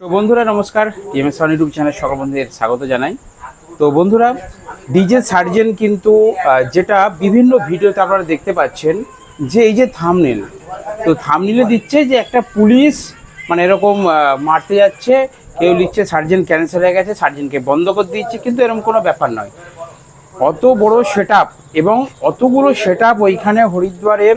তো বন্ধুরা, নমস্কার। টিএমএস ওয়ান ইউটিউব চ্যানেল সকল বন্ধুদের স্বাগত জানাই। তো বন্ধুরা ডিজে সার্জেন কিন্তু যেটা বিভিন্ন ভিডিওতে আপনারা দেখতে পাচ্ছেন, যে এই যে থামনেল তো থামনেলে দিচ্ছে যে একটা পুলিশ মানে এরকম মারতে যাচ্ছে, কেউ লিখছে সার্জেন ক্যান্সেল হয়ে গেছে সার্জেনকে বন্ধ করে দিচ্ছে, কিন্তু এরকম কোনো ব্যাপার নয়। অত বড় সেট এবং অতগুলো সেট ওইখানে হরিদ্বারে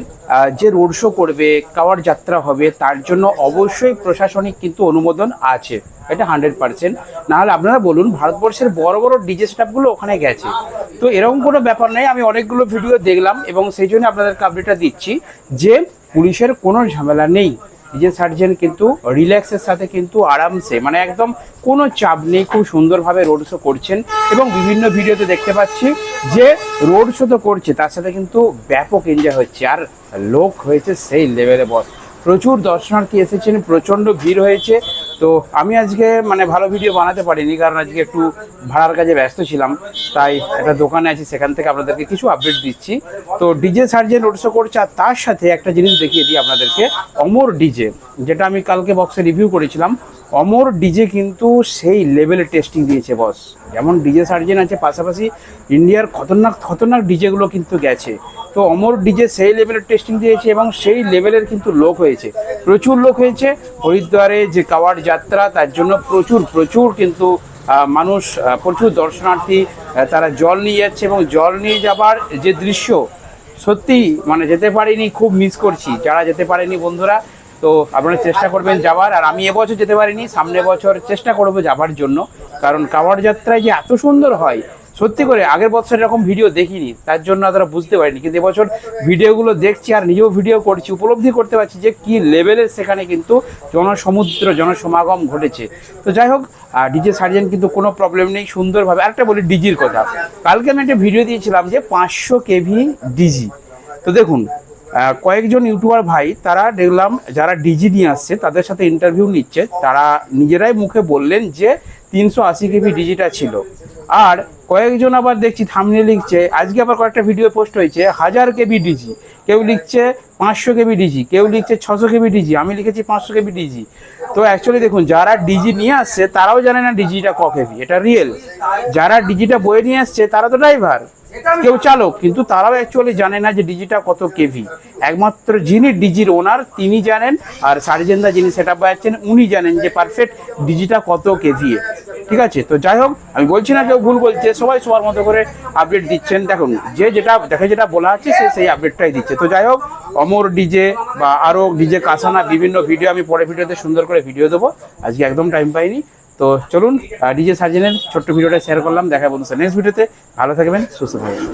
যে রোড শো করবে কাওয়ার যাত্রা হবে, তার জন্য অবশ্যই প্রশাসনিক কিন্তু অনুমোদন আছে। এটা হান্ড্রেড পার্সেন্ট নাহলে আপনারা বলুন, ভারতবর্ষের বড় বড় ডিজে স্টাফগুলো ওখানে গেছে। তো এরকম কোনো ব্যাপার নেই, আমি অনেকগুলো ভিডিও দেখলাম এবং সেই জন্য আপনাদেরকে আপডেটটা দিচ্ছি যে পুলিশের কোনো ঝামেলা নেই। ডিজে সার্জেন কিন্তু রিল্যাক্সের সাথে কিন্তু আরামসে মানে একদম কোনো চাপ নেই, খুব সুন্দরভাবে রোড শো করছেন এবং বিভিন্ন ভিডিওতে দেখতে পাচ্ছি যে রোড শো তো করছে, তার সাথে কিন্তু ব্যাপক এনজয় হচ্ছে। আর লোক হয়েছে সেই লেভেলে বস প্রচুর দর্শনার্থী এসেছেন, প্রচণ্ড ভিড় হয়েছে। তো আমি আজকে মানে ভালো ভিডিও বানাতে পারিনি, কারণ আজকে একটু ভাড়ার কাজে ব্যস্ত ছিলাম, তাই একটা দোকানে আছি, সেখান থেকে আপনাদেরকে কিছু আপডেট দিচ্ছি। তো ডিজে সার্জেন নোটসও করছে, আর তার সাথে একটা জিনিস দেখিয়ে দিই আপনাদেরকে, অমর ডিজে যেটা আমি কালকে বক্সে রিভিউ করেছিলাম। অমর ডিজে কিন্তু সেই লেভেলে টেস্টিং দিয়েছে বস যেমন ডিজে সার্জেন আছে, পাশাপাশি ইন্ডিয়ার খতরনাক খতরনাক ডিজেগুলো কিন্তু গেছে। তো অমর ডিজে সেই লেভেলের টেস্টিং দিয়েছে এবং সেই লেভেলের কিন্তু লোক হয়েছে। প্রচুর লোক হয়েছে। হরিদ্বারে যে কাওয়ার যাত্রা, তার জন্য প্রচুর প্রচুর কিন্তু মানুষ প্রচুর দর্শনার্থী তারা জল নিয়ে যাচ্ছে এবং জল নিয়ে যাবার যে দৃশ্য, সত্যি মানে যেতে পারিনি, খুব মিস করছি। যারা যেতে পারেনি বন্ধুরা তো আপনারা চেষ্টা করবেন যাওয়ার। আর আমি এবছর যেতে পারিনি সামনে বছর চেষ্টা করব যাবার জন্য। কারণ কাওয়ার যাত্রায় যে এত সুন্দর হয়, সত্যি করে আগের বছর এরকম ভিডিও দেখিনি, তার জন্য তারা বুঝতে পারিনি। কিন্তু এবছর ভিডিওগুলো দেখছি আর নিজেও ভিডিও করছি, উপলব্ধি করতে পারছি যে কি লেভেলের সেখানে কিন্তু জনসমুদ্র, জনসমাগম ঘটেছে। তো যাই হোক ডিজে সার্জেন কিন্তু কোনো প্রবলেম নেই, সুন্দরভাবে। আরেকটা বলি ডিজির কথা। কালকে আমি একটা ভিডিও দিয়েছিলাম যে পাঁচশো কেভি ডিজি তো দেখুন কয়েকজন ইউটিউবার ভাই, তারা দেখলাম যারা ডিজি নিয়ে আসছে, তাদের সাথে ইন্টারভিউ নিচ্ছে। তারা নিজেরাই মুখে বললেন যে, তিনশো আশি কেবি ডিজিটা ছিল। আর কয়েকজন আবার দেখছি থামনে লিখছে, আজকে আবার কয়েকটা ভিডিও পোস্ট হয়েছে, হাজার কেবি ডিজি কেউ লিখছে পাঁচশো কেবি ডিজি কেউ লিখছে ছশো কেবি ডিজি আমি লিখেছি পাঁচশো কেবি ডিজি তো অ্যাকচুয়ালি দেখুন, যারা ডিজি নিয়ে আসছে, তারাও জানে না ডিজিটা ক কেবি, এটা রিয়েল যারা ডিজিটা বয়ে নিয়ে আসছে, তারা তো ড্রাইভার কেউ চালক, কিন্তু তারাও অ্যাকচুয়ালি জানে না যে ডিজিটা কত কেভি একমাত্র যিনি ডিজির ওনার, তিনি জানেন, আর সার্জেনদা যিনি সেট আপ বাজাচ্ছেন উনি জানেন যে পারফেক্ট ডিজিটা কত কেভি ঠিক আছে? তো যাই হোক, আমি বলছি না কেউ ভুল বলছে, সবাই সবার মতো করে আপডেট দিচ্ছেন। দেখুন, যে যেটা, দেখে যেটা বলা আছে, সে সেই আপডেটটাই দিচ্ছে। তো যাই হোক, অমর ডিজে বা আরও ডিজে কাসানা বিভিন্ন ভিডিও আমি পরে ভিডিওতে সুন্দর করে ভিডিও দেবো। আজকে একদম টাইম পাইনি। তো চলুন ডিজে সার্জেনের ছোট্ট ভিডিওটা শেয়ার করলাম, দেখা বন্ধু নেক্সট ভিডিওতে ভালো থাকবেন, সুস্থ থাকবেন।